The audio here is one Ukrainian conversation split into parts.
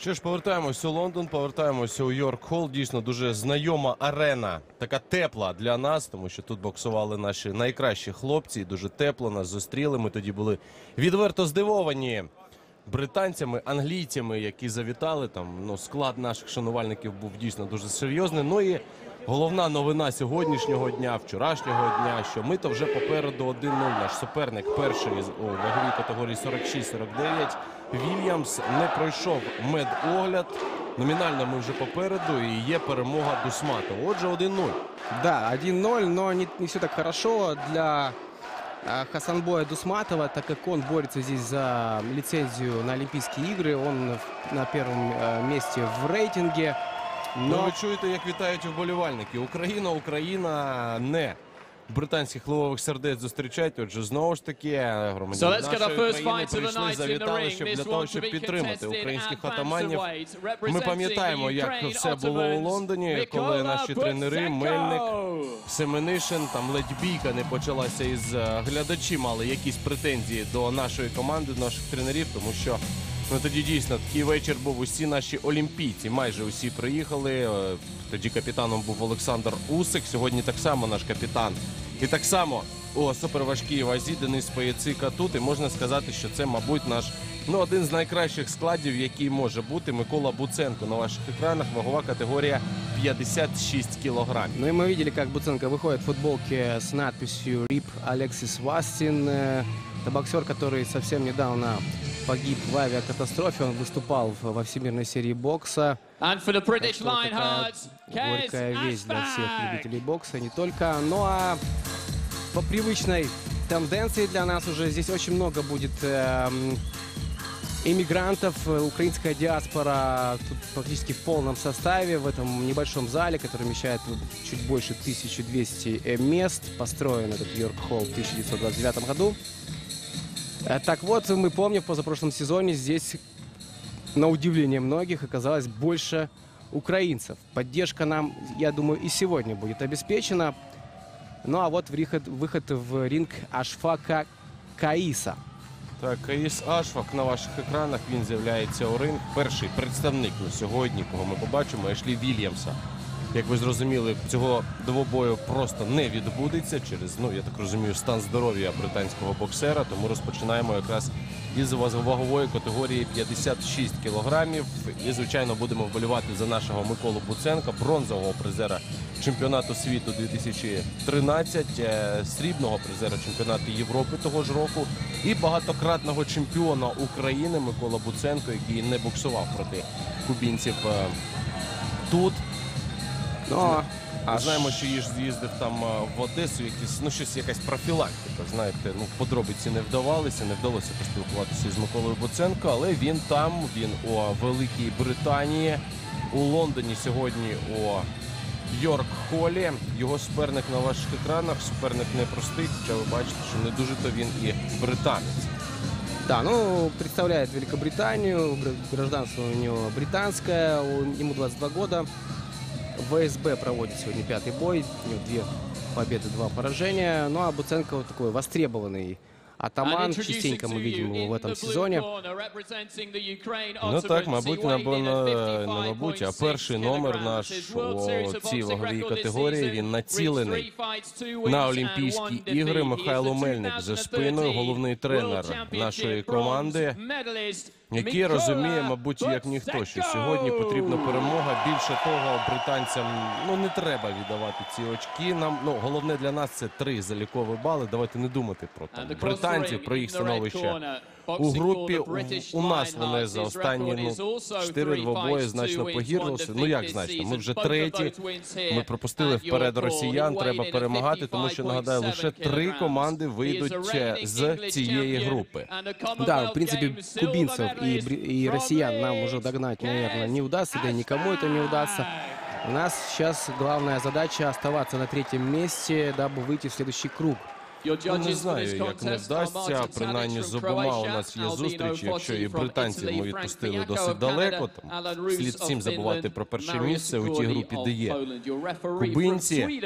Що ж, повертаємося у Лондон, повертаємося у Йорк Холл. Дійсно дуже знайома арена, така тепла для нас, тому що тут боксували наші найкращі хлопці. Дуже тепло нас зустріли. Ми тоді були відверто здивовані британцями, англійцями, які завітали. Там ну склад наших шанувальників був дійсно дуже серйозний. Ну і головна новина сьогоднішнього дня, вчорашнього дня, що ми то вже попереду 1-0. Наш суперник перший у ваговій категорії 46-49. Вільямс не пройшов медогляд. Номінально ми вже попереду і є перемога Дусматова. Отже, 1-0. Да, 1-0, но не, не все так хорошо для Хасанбоя Дусматова, так как он борется здесь за лицензию на Олимпийские игры. Он на первом э, месте в рейтинге. Ну, ви чуєте, як вітають вболівальники. Україна, Україна не британських ловових сердець зустрічають. Отже, знову ж таки, громадяни So let's get our нашої first країни fight of the прийшли, night in the завітали, ring. щоб This для one того, to щоб be підтримати contested українських at атаманів. bantamweight. Ми пам'ятаємо, як все було у Ottomans, Лондоні, коли наші тренери Буценко. Мельник, Семенишин, там ледь бійка не почалася із е, глядачі мали якісь претензії до нашої команди, до наших тренерів, тому що ну тоді дійсно такий вечір був. Усі наші олімпійці, майже усі приїхали. Е, Тоді капітаном був Олександр Усик. Сьогодні так само наш капітан. І так само у суперважкій вазі Денис Паяцика тут. І можна сказати, що це, мабуть, наш ну один з найкращих складів, який може бути Микола Буценко на ваших екранах. Вагова категорія 56 кілограмів. Ну и мы видели, как Буценко выходит в футболке с надписью «РИП Алексис Вастин». Это боксер, который совсем недавно погиб в авиакатастрофе. Он выступал во всемирной серии бокса. And for the British Lionhearts, горькая весть для всех любителей бокса, не только. Ну а по привычной тенденции для нас уже здесь очень много будет эм, иммигрантов. Э, Украинская диаспора тут практически в полном составе в этом небольшом зале, который вмещает чуть больше 1200 э, мест. Построен этот Йорк-холл в 1929 году. Э, Так вот, мы помним, в позапрошлом сезоне здесь на удивление многих оказалось больше украинцев. Поддержка нам, я думаю, и сегодня будет обеспечена. Ну а вот выход, выход в ринг Ашфака Каиса. Так, Каїс Ашфак на ваших екранах він з'являється у ринг. Перший представник на сьогодні, кого ми побачимо, Ешлі Вільямса. Як ви зрозуміли, цього двобою просто не відбудеться через, ну я так розумію, стан здоров'я британського боксера. Тому розпочинаємо якраз із вагової категорії 56 кілограмів. І, звичайно, будемо вболівати за нашого Миколу Буценка, бронзового призера чемпіонату світу 2013, е, срібного призера чемпіонату Європи того ж року і багатократного чемпіона України Микола Буценко, який не боксував проти кубінців е, тут. Но А знаємо, що їж з'їздив там в Одесу, якісь ну щось якась профілактика. Знаєте, ну подробиці не вдавалися, не вдалося поспілкуватися з Миколою Буценко, але він там, він у Великій Британії, у Лондоні сьогодні у Йорк Холі. Його суперник на ваших екранах. Суперник непростий, хоча ви бачите, що не дуже то він і британець. Да, ну, представляет Великобританию, гражданство у него британское, у- ему 22 года. ВСБ проводит сегодня пятый бой, у него две победы, два поражения. Ну, а Буценко вот такой востребованный атаман, частенько мы видим его в этом сезоне. Ну так, мабуть, напевно, не мабуть, а перший номер наш у цій ваговій категорії він націлений на Олімпійські ігри. Михайло Мельник за спиною, головний тренер нашої команди, який розуміє, мабуть, як ніхто, що сьогодні потрібна перемога. Більше того, британцям ну не треба віддавати ці очки. Нам ну головне для нас це три залікові бали. Давайте не думати про там британців, про їх становище У групі у, у нас вони за останні ну, чотири двобої значно погірнулися. Ну як значно? Ми вже треті. Ми пропустили вперед росіян. Треба перемагати, тому що нагадаю, лише три команди вийдуть е, з цієї групи. Да, в принципе, кубинцев и, бри- и россиян нам уже догнать, наверное, не удастся, да и никому это не удастся. У нас сейчас главная задача оставаться на третьем месте, дабы выйти в следующий круг. Ну, не знаю, як не вдасться. Принаймні з обома у нас є зустрічі. Якщо і британців ми відпустили досить далеко, там слід всім забувати про перше місце у тій групі, де є кубинці.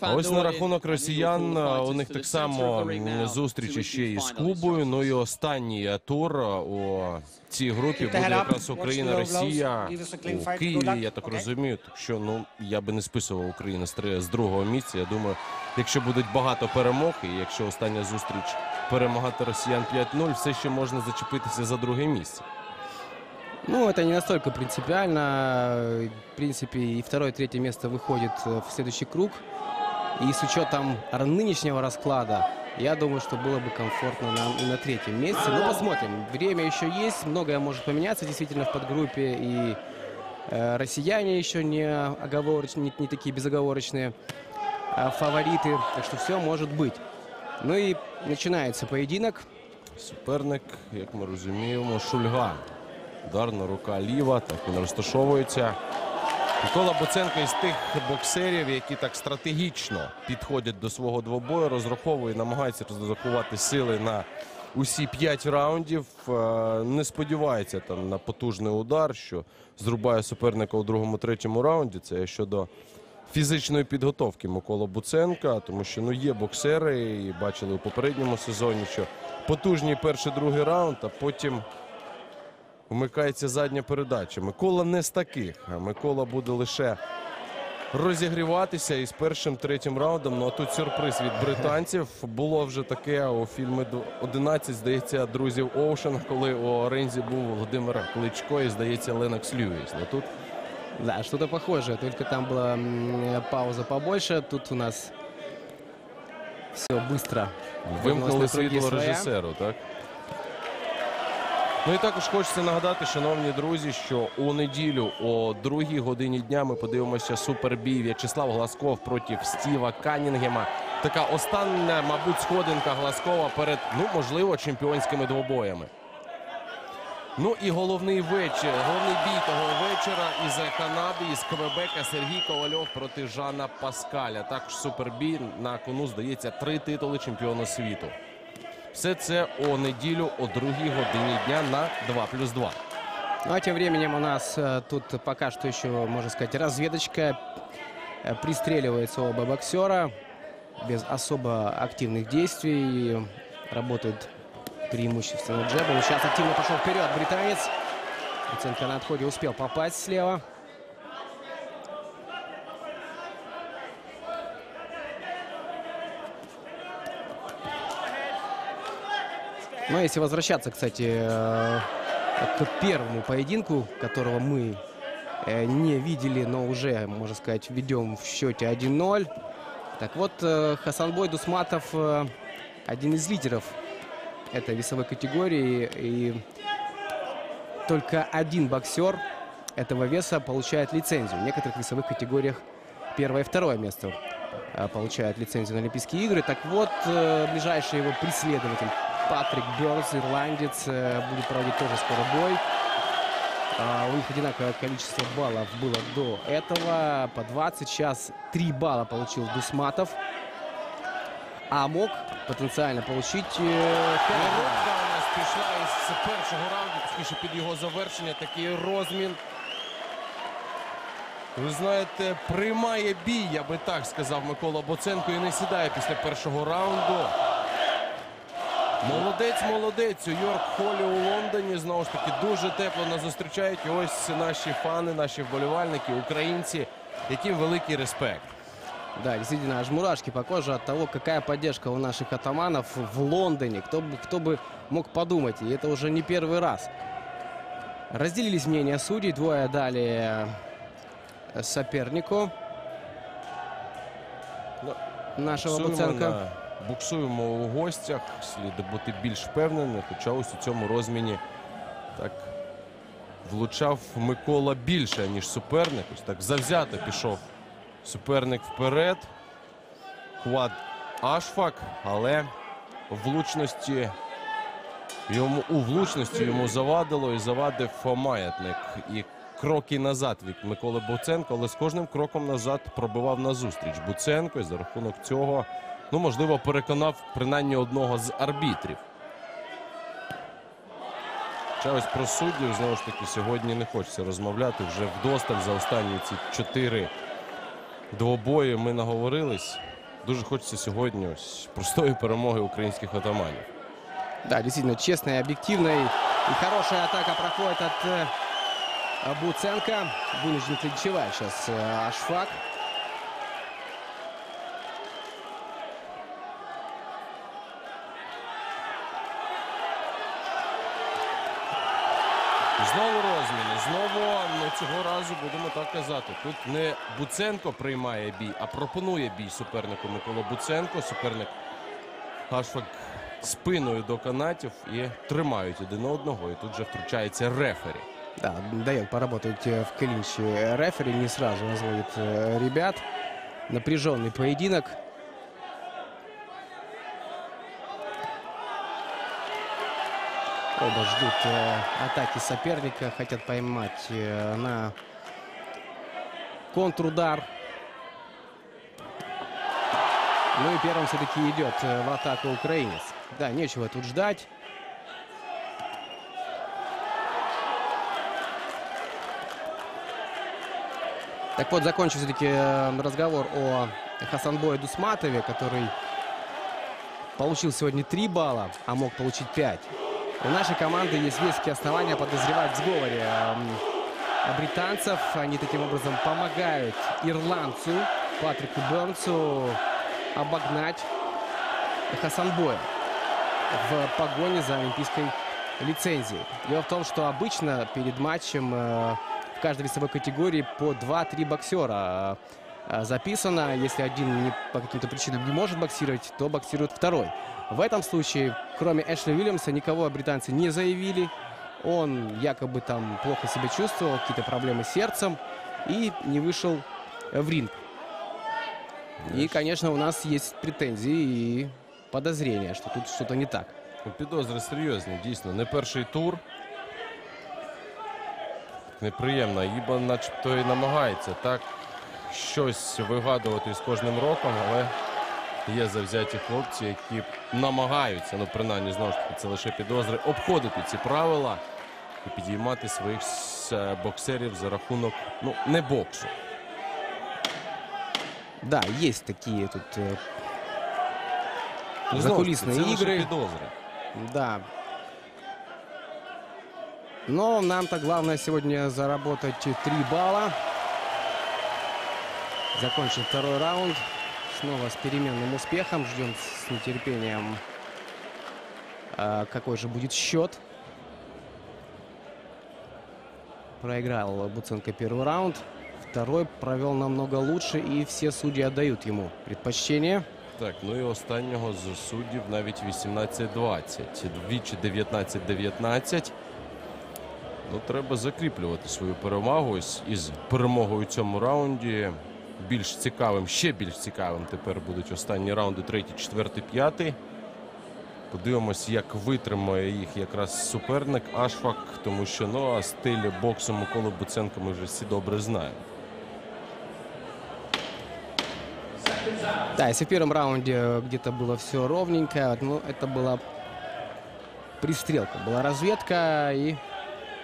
А ось на рахунок росіян у них так само зустрічі ще і з Кубою. Ну і останній тур у цій групі буде якраз Україна, Росія у Києві. Я так розумію. Так що ну я би не списував Україну з другого місця. Я думаю, якщо будуть багато перемог, і якщо остання зустріч перемагати росіян 5-0, все ще можна зачепитися за друге місце. Ну, это не настолько принципиально. В принципе, и второе, и третье место выходит э, в следующий круг. И с учетом нынешнего расклада, я думаю, что было бы комфортно нам и на третьем месте. Но посмотрим. Время еще есть, многое может поменяться действительно в подгруппе. И э, россияне еще не, оговореч- не, не такие безоговорочные э, фавориты. Так что все может быть. Ну и начинается поединок. Суперник, як ми розуміємо, Шульга. Ударна рука ліва, так він розташовується. Микола Буценко із тих боксерів, які так стратегічно підходять до свого двобою, розраховує, намагається розрахувати сили на усі п'ять раундів. Е, Не сподівається там на потужний удар, що зрубає суперника у другому-третьому раунді. Це щодо фізичної підготовки Микола Буценка, тому що ну є боксери, і бачили у попередньому сезоні, що потужний перший другий раунд, а потім вмикається задня передача. Микола не з таких. Микола буде лише розігріватися із першим третім раундом. Ну а тут сюрприз від британців. Було вже таке у фільмі 11, здається, друзів Оушен, коли у Орензі був Володимир Кличко і, здається, Ленокс Льюіс. Ну тут Да, что-то похожее, только там была пауза побольше. Тут у нас все быстро. Вимкнули світло режисеру, так? Ну і також хочеться нагадати, шановні друзі, що у неділю о другій годині дня ми подивимося супербій В'ячеслав Глазков проти Стіва Канінгема. Така остання, мабуть, сходинка Глазкова перед, ну, можливо, чемпіонськими двобоями. Ну і головний вечір, головний бій того вечора із Канади, із Квебека Сергій Ковальов проти Жана Паскаля. Також супербій на кону здається три титули чемпіона світу. Все це о неділю о другій годині дня на 2 плюс 2. Ну а тем временем у нас э, тут пока что еще, можно сказать, разведочка. Э, Пристреливаются оба боксера без особо активных действий. Работают преимущественно джебом. Сейчас активно пошел вперед британец. Буценко на отходе успел попасть слева. Ну, если возвращаться, кстати, э, к первому поединку, которого мы э, не видели, но уже, можно сказать, ведем в счете 1-0. Так вот, э, Хасанбой Дусматов один из лидеров этой весовой категории. И только один боксер этого веса получает лицензию. В некоторых весовых категориях первое и второе место получают лицензию на Олимпийские игры. Так вот, ближайший его преследователь Патрик Бёрс, ирландец, э, будет проводить тоже скоро бой. А, У них одинаковое количество баллов было до этого, по 20. Сейчас 3 балла получил Дусматов. А мог потенциально получить э, пять баллов. Коробка у нас пішла із першого раунду, точніше під його завершення. Такий розмін. Ви знаєте, приймає бій, я би так сказав Микола Боценко, і не сідає після першого раунду. Молодець, молодець. У Йорк Холі у Лондоні знову ж таки дуже тепло нас зустрічають. І ось наші фани, наші вболівальники, українці, яким великий респект. Да, действительно, аж мурашки по коже от того, какая поддержка у наших атаманов в Лондоне. Кто бы, кто бы мог подумать, и это уже не первый раз. Разделились мнения судей, двое дали э, сопернику Ну, нашего Буксуємо, Буценко. Буксуємо у гостях, слід бути більш впевненим, хоча ось у цьому розміні так влучав Микола більше, ніж суперник. Ось так завзято пішов суперник вперед. Хват Ашфак, але влучності йому у влучності йому завадило і завадив маятник. І кроки назад від Миколи Буценко, але з кожним кроком назад пробивав назустріч Буценко і за рахунок цього, ну можливо, переконав принаймні одного з арбітрів. Хоча ось про суддів знову ж таки сьогодні не хочеться розмовляти вже вдосталь за останні ці чотири двобої ми наговорились. Дуже хочеться сьогодні ось простої перемоги українських отаманів. Да, действительно, честная, объективная и хорошая атака проходит от э, Буценко. Вынужден клинчевать сейчас э, Ашфак. Знову розміни. Знову ну, цього разу будемо так казати. Тут не Буценко приймає бій, а пропонує бій супернику Микола Буценко. Суперник Ашфак спиною до канатів і тримають один одного. І тут же втручається рефері. Да, дает поработать э, в клинче рефери, не сразу разводит э, ребят. Напряженный поединок. Оба ждут э, атаки соперника, хотят поймать э, на контрудар. Ну и первым все-таки идет э, в атаку украинец. Да, нечего тут ждать. Так вот, закончил все-таки э, разговор о Хасанбое Дусматове, который получил сегодня 3 балла, а мог получить 5. У нашей команды есть веские основания подозревать в сговоре эм, британцев. Они таким образом помогают ирландцу Патрику Бернсу обогнать Хасанбоя в погоне за олимпийской лицензией. Дело в том, что обычно перед матчем э, в каждой весовой категории по 2-3 боксера записано. Если один не- по каким-то причинам не может боксировать, то боксирует второй. В этом случае, кроме Эшли Уильямса, никого британцы не заявили. Он якобы там плохо себя чувствовал, какие-то проблемы с сердцем и не вышел в ринг. И, конечно, у нас есть претензии и подозрения, что тут что-то не так. Ну, Підозри серйозні, дійсно. Не перший тур. Неприємно. Іба начебто і намагається так щось вигадувати з кожним роком, але є завзяті хлопці, які намагаються, ну принаймні знову ж таки, це лише підозри, обходити ці правила і підіймати своїх с- боксерів за рахунок ну, не боксу. Да, есть такие тут э, Ну, знову ж таки, закулисные це лише игры. підозри. Да. Но нам-то главное сегодня заработать 3 балла. Закончен второй раунд. Снова с переменным успехом. Ждем с нетерпением, а, какой же будет счет. Проиграл Буценко первый раунд. Второй провел намного лучше, и все судьи отдают ему предпочтение. Так, ну і останнього з суддів навіть 18-20. Двічі 19-19. Ну, треба закріплювати свою перемогу ось із перемогою у цьому раунді. Більш цікавим, ще більш цікавим тепер будуть останні раунди, третій, четвертий, п'ятий. Подивимось, як витримає їх якраз суперник Ашфак, тому що ну, а стиль боксу Миколи Буценка ми вже всі добре знаємо. Да, если в первом раунде э, где-то было все ровненько, ну, это была пристрелка, была разведка, и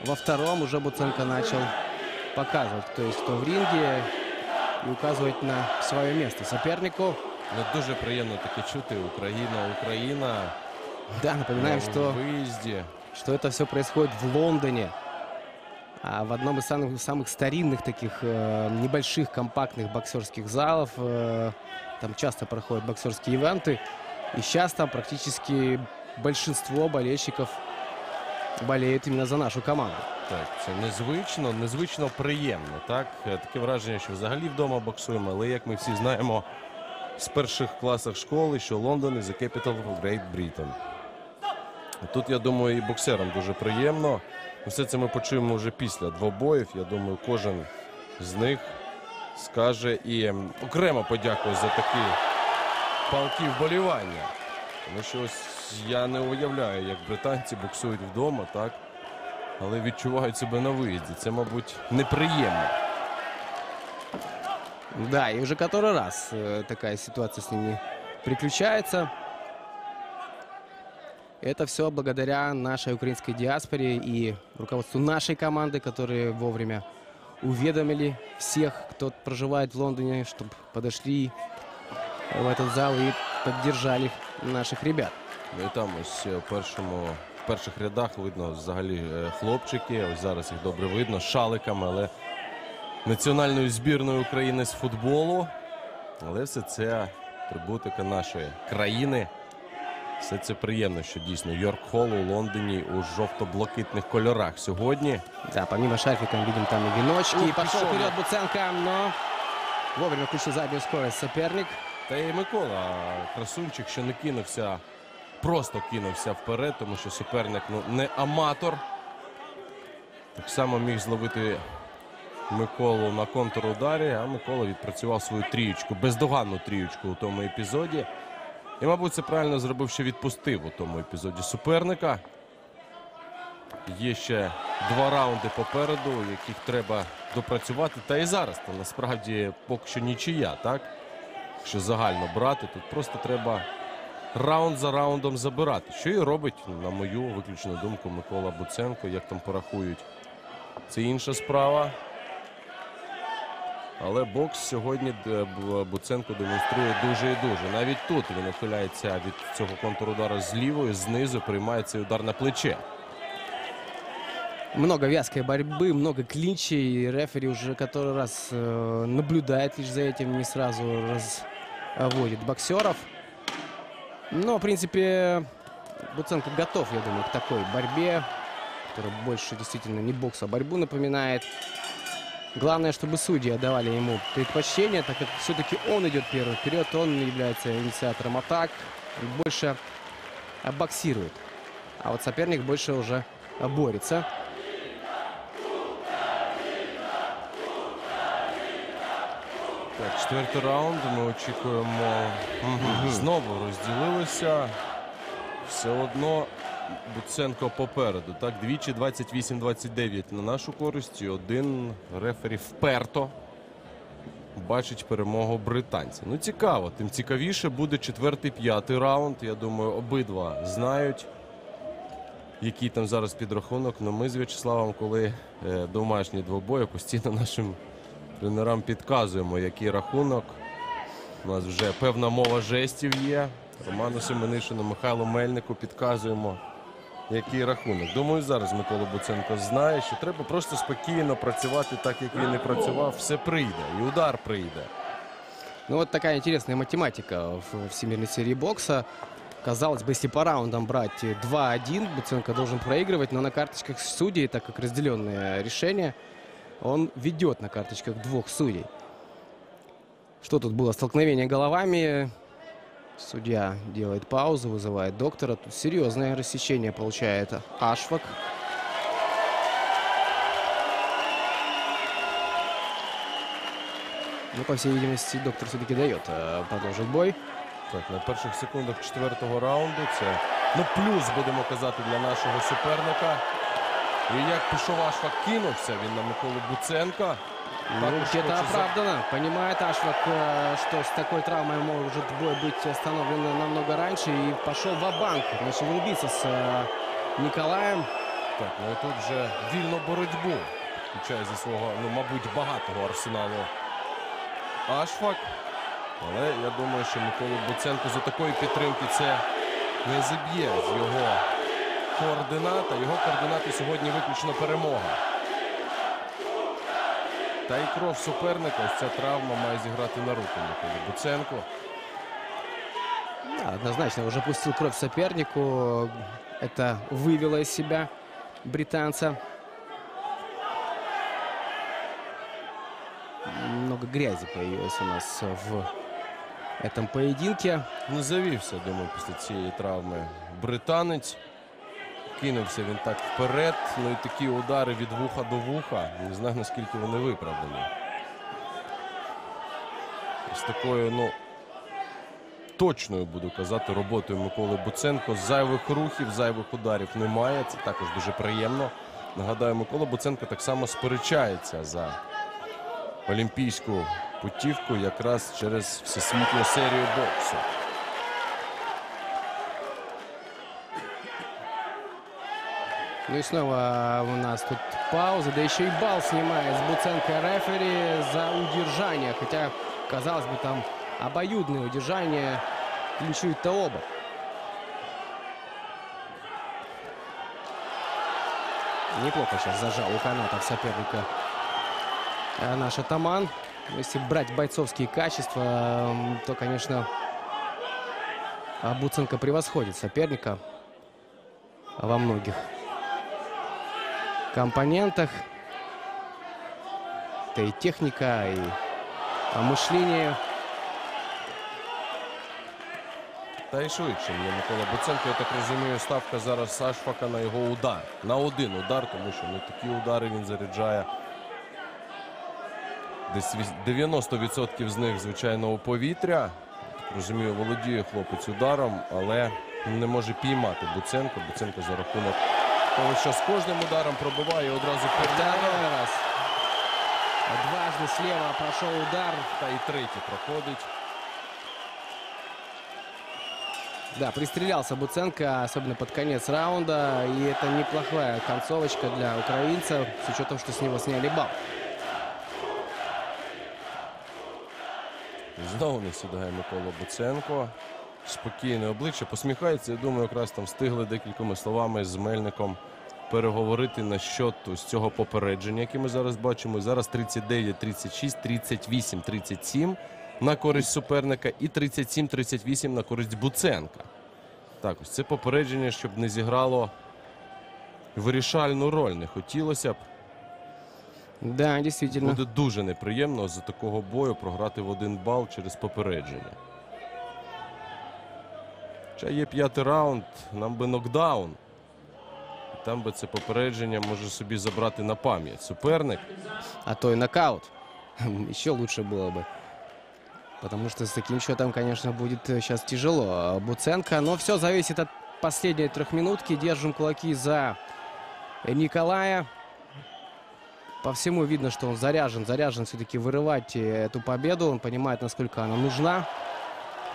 во втором уже Буценко начал показывать, кто есть кто в ринге, и указывать на свое место сопернику. Ну, дуже приємно таке чути. Україна, Україна. Да, напоминаем, на что, виїзді. что это все происходит в Лондоне, а в одном из самых, самых старинных таких э, небольших компактных боксерских залов. э, там часто проходят боксерские ивенты. И сейчас там практически большинство болельщиков болеют именно за нашу команду. Так, це незвично, незвично приємно. Так, таке враження, що взагалі вдома боксуємо, але як ми всі знаємо з перших класах школи, що Лондон is the capital of Great Britain. Тут, я думаю, і боксерам дуже приємно. Все це ми почуємо вже після двобоїв. Я думаю, кожен з них скаже і ем, окремо подякує за такі палки вболівання. Тому що ось я не уявляю, як британці боксують вдома, так? але відчувають себе на виїзді. Це, мабуть, неприємно. Да, и уже который раз э, такая ситуация с ними приключается. Это все благодаря нашей украинской диаспоре и руководству нашей команды, которые вовремя уведомили всех, кто проживает в Лондоне, чтобы подошли в этот зал и поддержали наших ребят. Ну і там ось е, в першому, в перших рядах видно взагалі е, хлопчики. Ось зараз їх добре видно шаликами, але національною збірною України з футболу. Але все це атрибутика нашої країни. Все це приємно, що дійсно Йорк Холл у Лондоні у жовто-блакитних кольорах сьогодні. Да, помимо шарфика видим там и веночки. Ух, И пошел пошел, вперед да. Буценко, но вовремя включил заднюю скорость соперник. Та і Микола красунчик, що не кинувся, просто кинувся вперед, тому що суперник ну, не аматор. Так само міг зловити Миколу на контрударі, а Микола відпрацював свою трієчку, бездоганну трієчку у тому епізоді. І, мабуть, це правильно зробив, що відпустив у тому епізоді суперника. Є ще два раунди попереду, яких треба допрацювати. Та і зараз то насправді поки що нічия, так? Якщо загально брати, тут просто треба раунд за раундом забирати. Що і робить, на мою виключну думку, Микола Буценко, як там порахують. Це інша справа. Але бокс сьогодні е, Бу- Буценко демонструє дуже і дуже. Навіть тут він ухиляється від цього контрудара з лівої, знизу приймає цей удар на плече. Много вязкой борьбы, много клинчей. Рефери уже который раз э, наблюдает лишь за этим, не сразу разводит боксеров. Но, в принципе, Буценко готов, я думаю, к такой борьбе, которая больше действительно не бокс, а борьбу напоминает. Главное, чтобы судьи отдавали ему предпочтение, так как все-таки он идет первым вперед, он является инициатором атак, больше боксирует. А вот соперник больше уже борется. Так, четвертий раунд. Ми очікуємо. Знову розділилися. Все одно Буценко попереду. Так, двічі 28-29 на нашу користь. І один рефері вперто бачить перемогу британця. Ну, цікаво. Тим цікавіше буде четвертий, п'ятий раунд. Я думаю, обидва знають. Який там зараз підрахунок. Ну ми з В'ячеславом, коли е, домашні двобої, постійно нашим тренерам підказуємо, який рахунок. У нас вже певна мова жестів є. Роману Семенишину, Михайлу Мельнику підказуємо, який рахунок. Думаю, зараз Микола Буценко знає, що треба просто спокійно працювати так, як він і працював. Все прийде, і удар прийде. Ну вот такая интересная математика в всемирной серии бокса. Казалось бы, если по раундам брать 2-1, Буценко должен проигрывать, но на карточках судей, так как разделенное решение, он ведет на карточках двух судей. Что тут было? Столкновение головами. Судья делает паузу, вызывает доктора. Тут серьезное рассечение получает Ашфак. Ну, по всей видимости, доктор все-таки дает э, продолжить бой. Так, на перших секундах четвертого раунду це ну плюс будемо казати для нашого суперника. І як пішов Ашфак кинувся він на Миколу Буценка. Ну, Також где-то хочу за- оправдано. Понимает Ашвак, э, что с такой травмой может бой быть остановлен намного раньше. И пошел в банк Начал рубиться с э, Николаем. Так, ну і тут вже вільну боротьбу включає зі свого, ну, мабуть, багатого арсеналу Ашфак. Але я думаю, що Микола Буценко за такої підтримки це не заб'є з його координата. Його координати сьогодні виключно перемога. Та й кров суперника, ось ця травма має зіграти на руку Миколі Буценко. Да, однозначно уже пустил кровь сопернику. Это вывело из себя британца. Много грязи появилось у нас в этом поединке. Не завівся, думаю, після цієї травми британець. Кинувся він так вперед. Ну і такі удари від вуха до вуха. Не знаю, наскільки вони виправдані. З такою, ну, точною буду казати, роботою Миколи Буценко. Зайвих рухів, зайвих ударів немає. Це також дуже приємно. Нагадаю, Микола Буценко так само сперечається за олімпійську путівку якраз через всесвітню серію боксу. Ну и снова у нас тут пауза, да еще и бал снимает с Буценко рефери за удержание. Хотя, казалось бы, там обоюдное удержание. Клинчуют-то оба. Неплохо сейчас зажал у канатов соперника э, наш атаман. Если брать бойцовские качества, то, конечно, а Буценко превосходит соперника во многих компонентах. Это и техника, и мышление. Та й швидше є Микола Буценко. Я так розумію, ставка зараз Сашфака на його удар. На один удар, тому що ну, такі удари він заряджає. Десь 90% з них, звичайно, у повітря. Так розумію, володіє хлопець ударом, але не може піймати Буценко. Буценко за рахунок того, що з кожним ударом пробиває одразу. Второй раз. Дважды слева прошел удар. Та і третій проходить. Да, пристрелялся Буценко, особенно под конец раунда. И это неплохая концовочка для украинца, с учетом, что с него сняли бал. Знову не сідає Микола Буценко. Спокійне обличчя, посміхається. Я думаю, якраз там встигли декількома словами з Мельником переговорити на щот ось цього попередження, яке ми зараз бачимо. Зараз 39-36, 38-37 на користь суперника і 37-38 на користь Буценка. Так, ось це попередження, щоб не зіграло вирішальну роль. Не хотілося б. Да, действительно. Буде дуже неприємно з такого бою програти в один бал через попередження. Ще є п'ятий раунд, нам би нокдаун. І Там би це попередження може собі забрати на пам'ять. Суперник. а то и нокаут. Еще лучше было бы. Потому что с таким счетом, конечно, будет сейчас тяжело. А Буценко, но все зависит от последней трехминутки. Держим кулаки за Николая. По всему видно, что он заряжен, заряжен все-таки вырывать э, эту победу. Он понимает, насколько она нужна.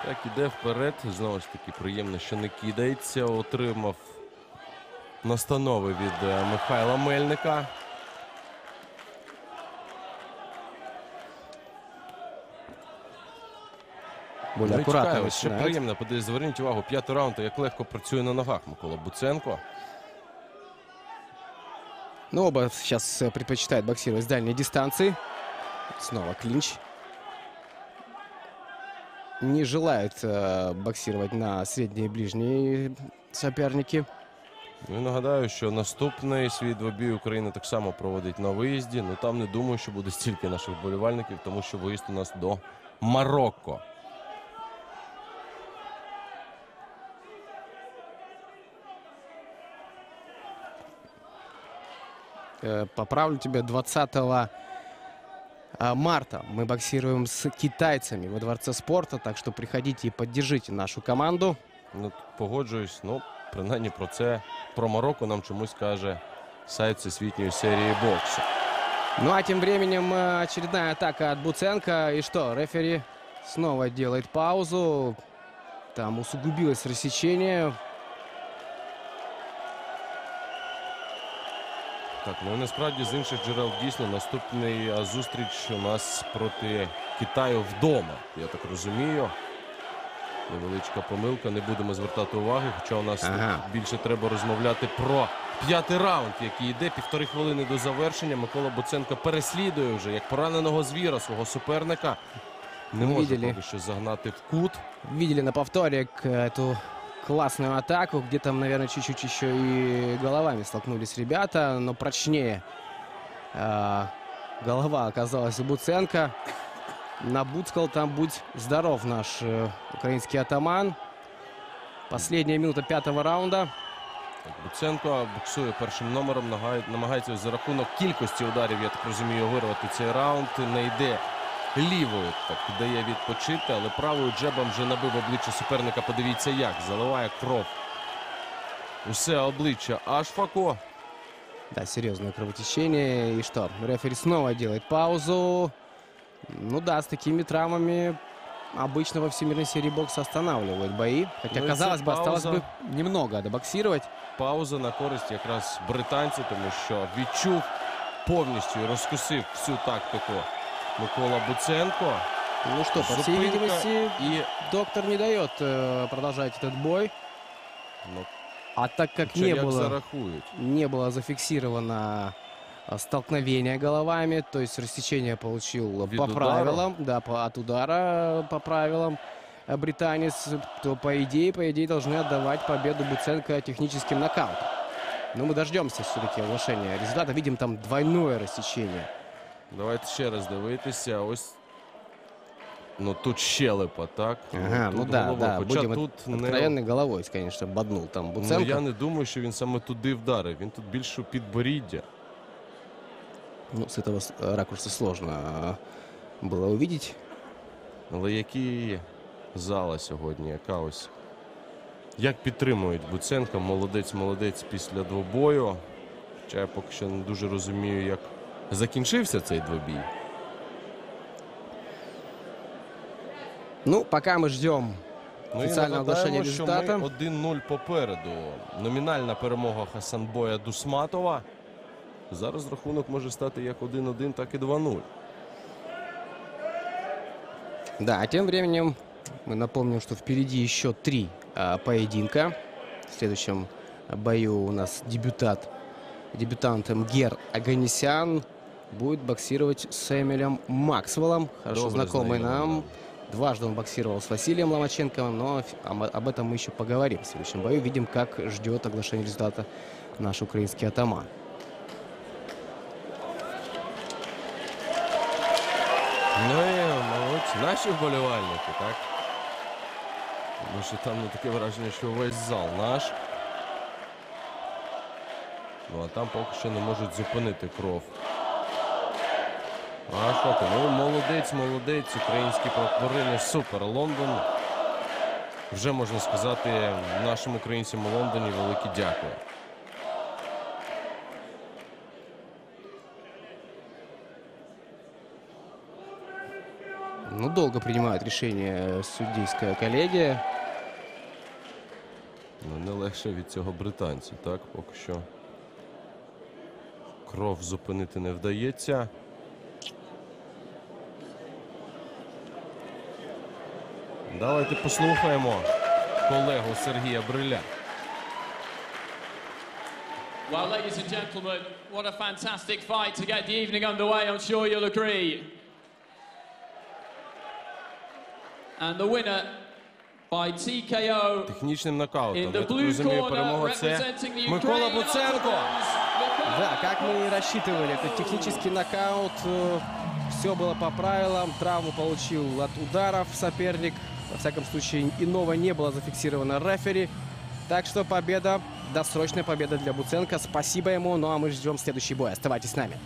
Так іде вперед. Знову ж таки, приємно, що не кидається. Отримав настанови від е, Михайла Мельника. Более Ну аккуратно ще приємно. Подивись, зверніть увагу, п'ятий раунд, як легко працює на ногах Микола Буценко. Ну, оба сейчас э, предпочитают боксировать с дальней дистанции. Снова клинч. Не желают э, боксировать на средние и ближние соперники. Ну нагадаю, що наступний свій двобій Україна так само проводить на виїзді. Ну там не думаю, що буде стільки наших вболівальників, тому що виїзд у нас до Марокко. Э, поправлю тебя, 20 а, марта мы боксируем с китайцами во Дворце спорта. Так что приходите и поддержите нашу команду. Ну погоджуюсь. Ну принаймні про це про Марокко нам чомусь каже сайт всесвітньої серії боксу. Ну а тем временем э, очередная атака от Буценко. И что, рефери снова делает паузу. Там усугубилось рассечение. Так, ну і насправді з інших джерел дійсно наступний зустріч у нас проти Китаю вдома. Я так розумію. Невеличка помилка, не будемо звертати уваги. Хоча у нас Ага. тут більше треба розмовляти про п'ятий раунд, який йде півтори хвилини до завершення. Микола Буценко переслідує вже як пораненого звіра свого суперника. Не Ми може видели. поки що загнати в кут. Видели на повторе к- эту классную атаку, где там, наверное, чуть-чуть еще и головами столкнулись ребята, но прочнее а, голова оказалась у Буценко. Набуцкал там, будь здоров, наш э, украинский атаман. Последняя минута пятого раунда. Буценко боксує першим номером, намагається за рахунок кількості ударів, я так розумію, вирвати цей раунд. Не йде лівою, так дає відпочити, але правою джебом вже набив обличчя суперника. Подивіться як. Заливає кров. Усе обличчя Ашфако. Да, серьезное кровотечение. И что, рефери снова делает паузу. Ну да, с такими травмами обычно во всемирной серии бокса останавливают бои. Хотя, Ну и казалось бы, осталось пауза. бы немного добоксировать. Пауза на користь якраз британців, тому що відчув повністю і розкусив всю тактику Микола Буценко. Ну что, по всей видимости, І доктор не дает э, продолжать этот бой. ну, А так как не было, не было зафиксировано а, столкновение головами, то есть рассечение получил Вид по удара? правилам, да, по, от удара э, по правилам э, британец, то по идее, по идее должны отдавать победу Буценко техническим нокаутом. Но мы дождемся все-таки оглашения результата. Видим там двойное рассечение. Давайте ще раз дивитися. Ось. Ну тут щелепа, так? Ага, ну тут да, голова. да, Хоча будем тут не... Откровенной головой, конечно, боднул там Ну, Буценко. я не думаю, що він саме туди вдарив. Він тут більше у підборіддя. Ну, с этого с- э, ракурса сложно э, было увидеть. Але які зала сьогодні, яка ось. Як підтримують Буценка, молодець, молодець після двобою. Хоча я поки що не дуже розумію, як закінчився цей двобій. Ну, пока мы ждем Ну і официального оглашения нагадаємо, що результата. ми 1-0 попереду. Номінальна перемога Хасанбоя Дусматова. Зараз рахунок може стати як 1-1, так і 2-0. Да, а тем временем мы напомним, что впереди еще три а, поединка. В следующем бою у нас дебютат, дебютант Мгер Аганесян будет боксировать с Эмилем Максвеллом, хорошо Добре знакомый знайомий нам. нам. Дважды он боксировал с Василием Ломаченковым, но ф- об об этом мы еще поговорим в следующем бою. Видим, как ждет оглашение результата наш украинский атаман. Ну і мабуть, наші вболівальники, так? Тому що там ну, таке враження, що весь зал наш. Ну а там поки що не можуть зупинити кров. А що ти? Ну, молодець, молодець, українські прокурини, супер. Лондон. Вже можна сказати нашим українцям у Лондоні велике дякую. Ну, долго принимает решение судейская коллегия. Ну, не легше від цього британця, так? Поки що. Кров зупинити не вдається. Давайте послухаємо колегу Сергія Бриля. Well, ladies and gentlemen, what a fantastic fight to get the evening underway, I'm sure you'll agree. And the winner by TKO Технічним in нокаутом. the Я так blue розумію, corner, перемога це representing the Микола Ukraine Буценко. Mikola Да, как мы и рассчитывали, это технический нокаут. Все было по правилам. Травму получил от ударов соперник. Во всяком случае, иного не было зафиксировано рефери. Так что победа, досрочная победа для Буценко. Спасибо ему. Ну а мы ждем следующий бой. Оставайтесь с нами.